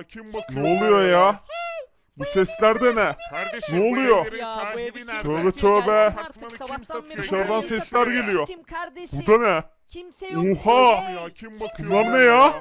ya kim bakıyor? Ne oluyor ya? Bu sesler de ne? Kardeşim Ne bu oluyor? evlerin Ya bu sahibi evi kim nerede? Tövbe satıyor? tövbe. Gelsin Apartmanı artık, kim sabahtan satıyor? beri Dışarıdan sesler satıyor. geliyor. Kim kardeşim? Bu da ne? Kimse yok. Oha! Hey, Ya kim bakıyor? Bunlar ne ya?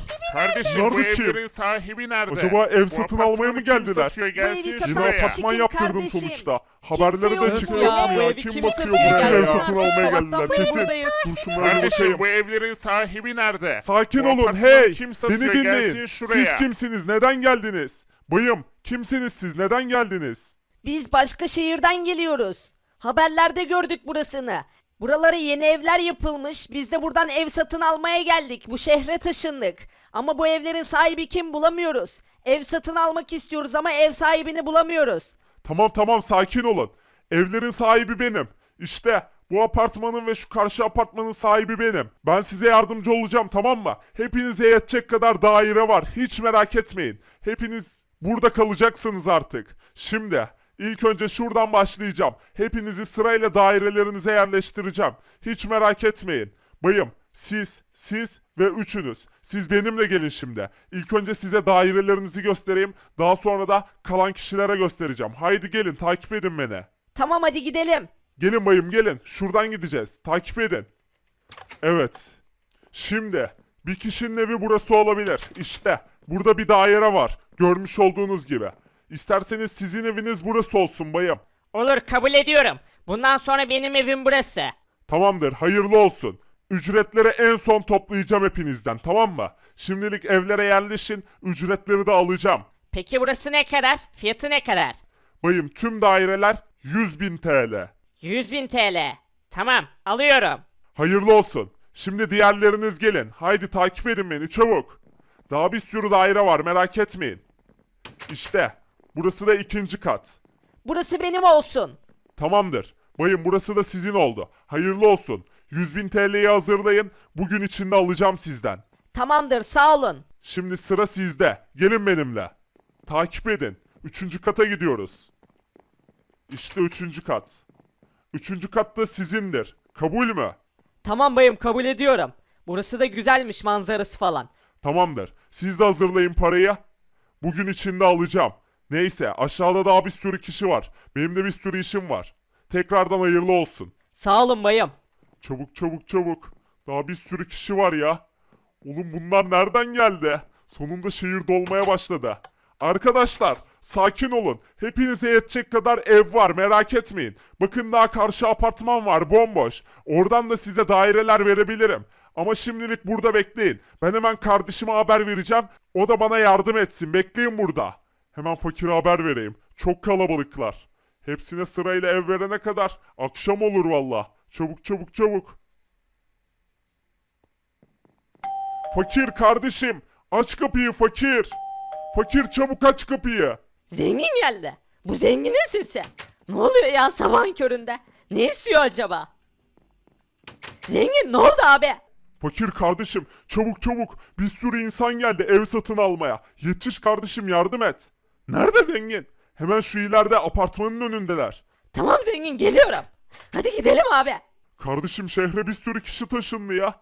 Sahibi Kardeşim Nerede bu kim? evlerin sahibi nerede? Acaba ev Bu satın apartmanı almaya mı kim geldiler? satıyor? Gelsin Yine Şuraya. apartman yaptırdım kardeşim? sonuçta. Haberlere de ya, çıkıyor bu ya? evi Kim kim bakıyor satıyor? buraya ev Gelsin satın almaya sabahtan geldiler? beri Kesin. buradayız. Dur şunlara bir Kardeşim bakayım. bu evlerin sahibi nerede? Sakin Bu olun apartmanı hey. kim Beni satıyor? dinleyin. Gelsin şuraya. Siz kimsiniz? Neden geldiniz? Bayım kimsiniz siz? Neden geldiniz? Biz başka şehirden geliyoruz. Haberlerde gördük burasını. Buralara yeni evler yapılmış. Biz de buradan ev satın almaya geldik. Bu şehre taşındık. Ama bu evlerin sahibi kim bulamıyoruz. Ev satın almak istiyoruz ama ev sahibini bulamıyoruz. Tamam tamam sakin olun. Evlerin sahibi benim. İşte bu apartmanın ve şu karşı apartmanın sahibi benim. Ben size yardımcı olacağım tamam mı? Hepinize yetecek kadar daire var. Hiç merak etmeyin. Hepiniz burada kalacaksınız artık. Şimdi ilk önce şuradan başlayacağım. Hepinizi sırayla dairelerinize yerleştireceğim. Hiç merak etmeyin. Bayım siz, siz ve üçünüz. Siz benimle gelin şimdi. İlk önce size dairelerinizi göstereyim. Daha sonra da kalan kişilere göstereceğim. Haydi gelin takip edin beni. Tamam hadi gidelim. Gelin bayım gelin. Şuradan gideceğiz. Takip edin. Evet. Şimdi bir kişinin evi burası olabilir. İşte burada bir daire var. Görmüş olduğunuz gibi. İsterseniz sizin eviniz burası olsun bayım. Olur kabul ediyorum. Bundan sonra benim evim burası. Tamamdır, hayırlı olsun. Ücretleri en son toplayacağım hepinizden, tamam mı? Şimdilik evlere yerleşin, ücretleri de alacağım. Peki burası ne kadar? Fiyatı ne kadar? Bayım tüm daireler 100.000 TL. 100.000 TL. Tamam alıyorum. Hayırlı olsun. Şimdi diğerleriniz gelin. Haydi takip edin beni çabuk. Daha bir sürü daire var merak etmeyin. İşte burası da ikinci kat. Burası benim olsun. Tamamdır. Bayım burası da sizin oldu. Hayırlı olsun. 100.000 TL'yi hazırlayın. Bugün içinde alacağım sizden. Tamamdır sağ olun. Şimdi sıra sizde. Gelin benimle. Takip edin. Üçüncü kata gidiyoruz. İşte üçüncü kat. Üçüncü kat da sizindir. Kabul mü? Tamam bayım kabul ediyorum. Burası da güzelmiş manzarası falan. Tamamdır. Siz de hazırlayın parayı. Bugün içinde alacağım. Neyse aşağıda daha bir sürü kişi var. Benim de bir sürü işim var. Tekrardan hayırlı olsun. Sağ olun bayım. Çabuk çabuk çabuk. Daha bir sürü kişi var ya. Oğlum bunlar nereden geldi? Sonunda şehir dolmaya başladı. Arkadaşlar sakin olun. Hepinize yetecek kadar ev var merak etmeyin. Bakın daha karşı apartman var bomboş. Oradan da size daireler verebilirim. Ama şimdilik burada bekleyin. Ben hemen kardeşime haber vereceğim. O da bana yardım etsin. Bekleyin burada. Hemen fakire haber vereyim. Çok kalabalıklar. Hepsine sırayla ev verene kadar akşam olur valla. Çabuk çabuk çabuk. Fakir kardeşim aç kapıyı fakir. Fakir çabuk aç kapıyı. Zengin geldi. Bu zenginin sesi. Ne oluyor ya sabahın köründe? Ne istiyor acaba? Zengin ne oldu abi? Fakir kardeşim çabuk çabuk bir sürü insan geldi ev satın almaya. Yetiş kardeşim yardım et. Nerede zengin? Hemen şu ileride apartmanın önündeler. Tamam zengin geliyorum. Hadi gidelim abi. Kardeşim şehre bir sürü kişi taşındı ya.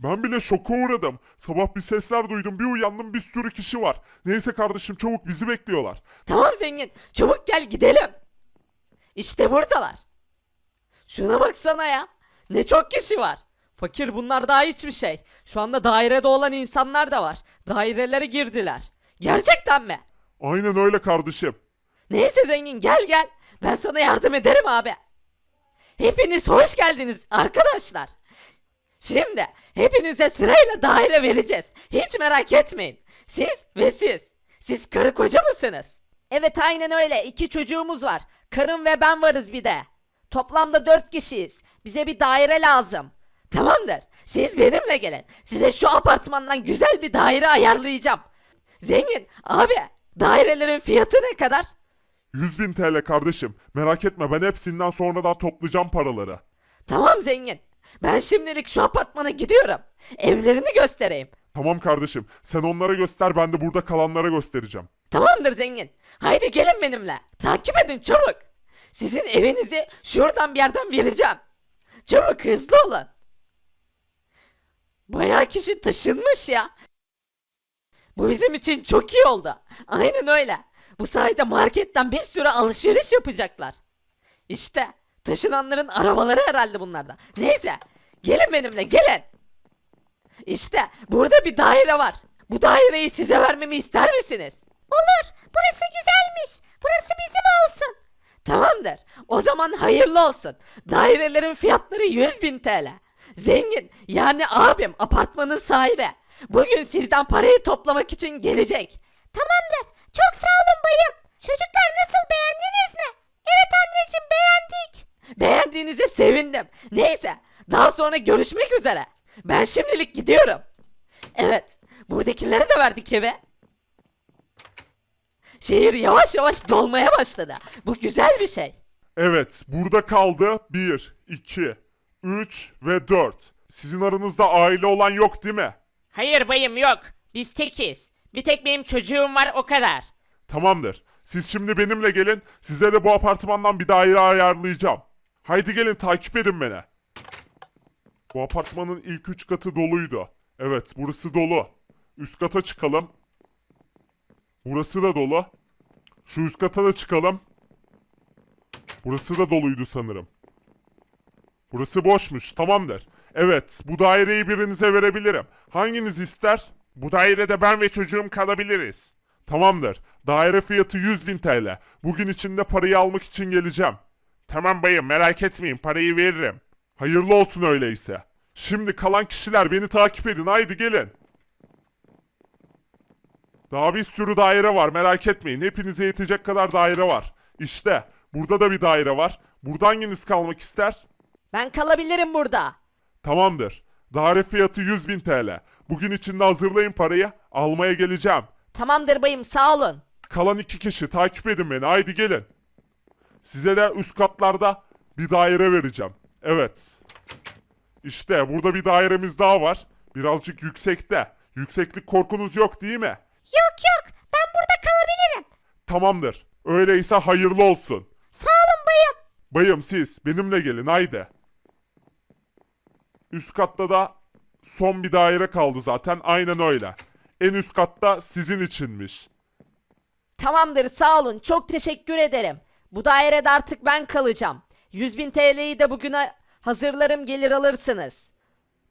Ben bile şoka uğradım. Sabah bir sesler duydum bir uyandım bir sürü kişi var. Neyse kardeşim çabuk bizi bekliyorlar. Tamam zengin. Çabuk gel gidelim. İşte buradalar. Şuna baksana ya. Ne çok kişi var. Fakir bunlar daha hiçbir şey. Şu anda dairede olan insanlar da var. Dairelere girdiler. Gerçekten mi? Aynen öyle kardeşim. Neyse zengin gel gel. Ben sana yardım ederim abi. Hepiniz hoş geldiniz arkadaşlar. Şimdi hepinize sırayla daire vereceğiz. Hiç merak etmeyin. Siz ve siz. Siz karı koca mısınız? Evet aynen öyle. İki çocuğumuz var. Karım ve ben varız bir de. Toplamda dört kişiyiz. Bize bir daire lazım. Tamamdır. Siz benimle gelin. Size şu apartmandan güzel bir daire ayarlayacağım. Zengin abi dairelerin fiyatı ne kadar? 100 bin TL kardeşim. Merak etme ben hepsinden sonradan toplayacağım paraları. Tamam zengin. Ben şimdilik şu apartmana gidiyorum. Evlerini göstereyim. Tamam kardeşim sen onlara göster ben de burada kalanlara göstereceğim. Tamamdır zengin. Haydi gelin benimle. Takip edin çabuk. Sizin evinizi şuradan bir yerden vereceğim. Çabuk hızlı olun. Bayağı kişi taşınmış ya. Bu bizim için çok iyi oldu. Aynen öyle. Bu sayede marketten bir sürü alışveriş yapacaklar. İşte taşınanların arabaları herhalde bunlarda. Neyse gelin benimle gelin. İşte burada bir daire var. Bu daireyi size vermemi ister misiniz? Olur. Burası güzelmiş. Burası bizim olsun. Tamamdır. O zaman hayırlı olsun. Dairelerin fiyatları 100 bin TL. Zengin yani abim apartmanın sahibi. Bugün sizden parayı toplamak için gelecek. Tamamdır. Çok sağ olun bayım. Çocuklar nasıl beğendiniz mi? Evet anneciğim beğendik. Beğendiğinize sevindim. Neyse daha sonra görüşmek üzere. Ben şimdilik gidiyorum. Evet buradakilere de verdik eve. Şehir yavaş yavaş dolmaya başladı. Bu güzel bir şey. Evet, burada kaldı 1, 2, 3 ve 4. Sizin aranızda aile olan yok değil mi? Hayır bayım yok. Biz tekiz. Bir tek benim çocuğum var o kadar. Tamamdır. Siz şimdi benimle gelin. Size de bu apartmandan bir daire ayarlayacağım. Haydi gelin takip edin beni. Bu apartmanın ilk üç katı doluydu. Evet, burası dolu. Üst kata çıkalım. Burası da dolu. Şu üst kata da çıkalım. Burası da doluydu sanırım. Burası boşmuş. Tamamdır. Evet, bu daireyi birinize verebilirim. Hanginiz ister? Bu dairede ben ve çocuğum kalabiliriz. Tamamdır. Daire fiyatı 100 bin TL. Bugün içinde parayı almak için geleceğim. Tamam bayım merak etmeyin parayı veririm. Hayırlı olsun öyleyse. Şimdi kalan kişiler beni takip edin haydi gelin. Daha bir sürü daire var merak etmeyin. Hepinize yetecek kadar daire var. İşte burada da bir daire var. Burada hanginiz kalmak ister? Ben kalabilirim burada. Tamamdır. Daire fiyatı 100 bin TL. Bugün içinde hazırlayın parayı. Almaya geleceğim. Tamamdır bayım sağ olun. Kalan iki kişi takip edin beni. Haydi gelin. Size de üst katlarda bir daire vereceğim. Evet. İşte burada bir dairemiz daha var. Birazcık yüksekte. Yükseklik korkunuz yok değil mi? Yok yok ben burada kalabilirim. Tamamdır. Öyleyse hayırlı olsun. Sağ olun bayım. Bayım siz benimle gelin haydi. Üst katta da son bir daire kaldı zaten. Aynen öyle. En üst katta sizin içinmiş. Tamamdır sağ olun çok teşekkür ederim. Bu dairede artık ben kalacağım. 100 bin TL'yi de bugüne hazırlarım gelir alırsınız.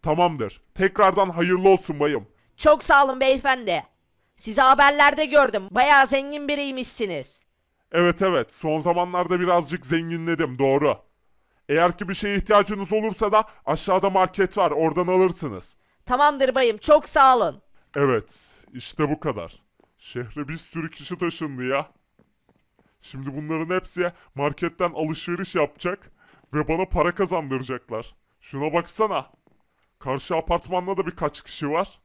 Tamamdır. Tekrardan hayırlı olsun bayım. Çok sağ olun beyefendi. Sizi haberlerde gördüm. Bayağı zengin biriymişsiniz. Evet evet son zamanlarda birazcık zenginledim doğru. Eğer ki bir şeye ihtiyacınız olursa da aşağıda market var oradan alırsınız. Tamamdır bayım çok sağ olun. Evet işte bu kadar. Şehre bir sürü kişi taşındı ya. Şimdi bunların hepsi marketten alışveriş yapacak ve bana para kazandıracaklar. Şuna baksana. Karşı apartmanda da birkaç kişi var.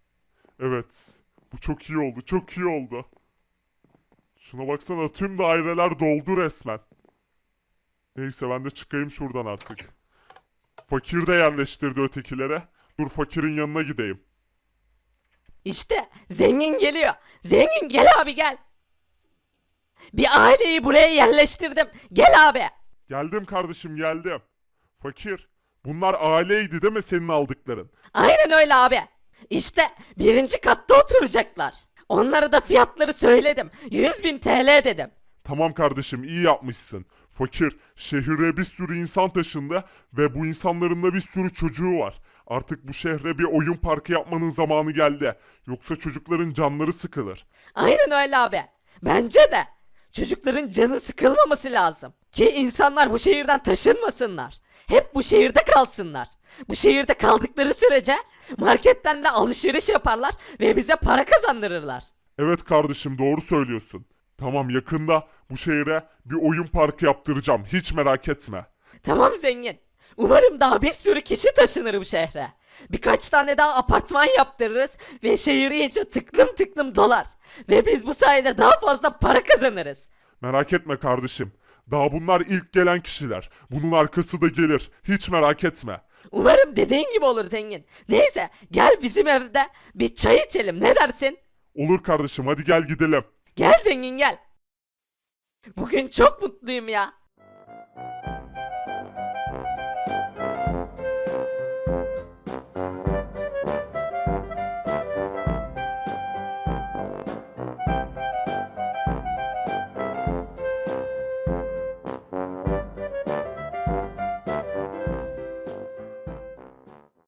Evet. Bu çok iyi oldu. Çok iyi oldu. Şuna baksana tüm daireler doldu resmen. Neyse ben de çıkayım şuradan artık. Fakir de yerleştirdi ötekilere. Dur fakirin yanına gideyim. İşte zengin geliyor. Zengin gel abi gel. Bir aileyi buraya yerleştirdim. Gel abi. Geldim kardeşim geldim. Fakir. Bunlar aileydi değil mi senin aldıkların? Aynen öyle abi. İşte birinci katta oturacaklar. Onlara da fiyatları söyledim. 100 bin TL dedim. Tamam kardeşim iyi yapmışsın. Fakir şehre bir sürü insan taşındı ve bu insanların da bir sürü çocuğu var. Artık bu şehre bir oyun parkı yapmanın zamanı geldi. Yoksa çocukların canları sıkılır. Aynen öyle abi. Bence de. Çocukların canı sıkılmaması lazım. Ki insanlar bu şehirden taşınmasınlar. Hep bu şehirde kalsınlar. Bu şehirde kaldıkları sürece marketten de alışveriş yaparlar ve bize para kazandırırlar. Evet kardeşim doğru söylüyorsun. Tamam yakında bu şehre bir oyun parkı yaptıracağım. Hiç merak etme. Tamam zengin. Umarım daha bir sürü kişi taşınır bu şehre. Birkaç tane daha apartman yaptırırız ve şehir iyice tıklım tıklım dolar. Ve biz bu sayede daha fazla para kazanırız. Merak etme kardeşim. Daha bunlar ilk gelen kişiler. Bunun arkası da gelir. Hiç merak etme. Umarım dediğin gibi olur zengin. Neyse gel bizim evde bir çay içelim ne dersin? Olur kardeşim hadi gel gidelim. Gel zengin gel. Bugün çok mutluyum ya.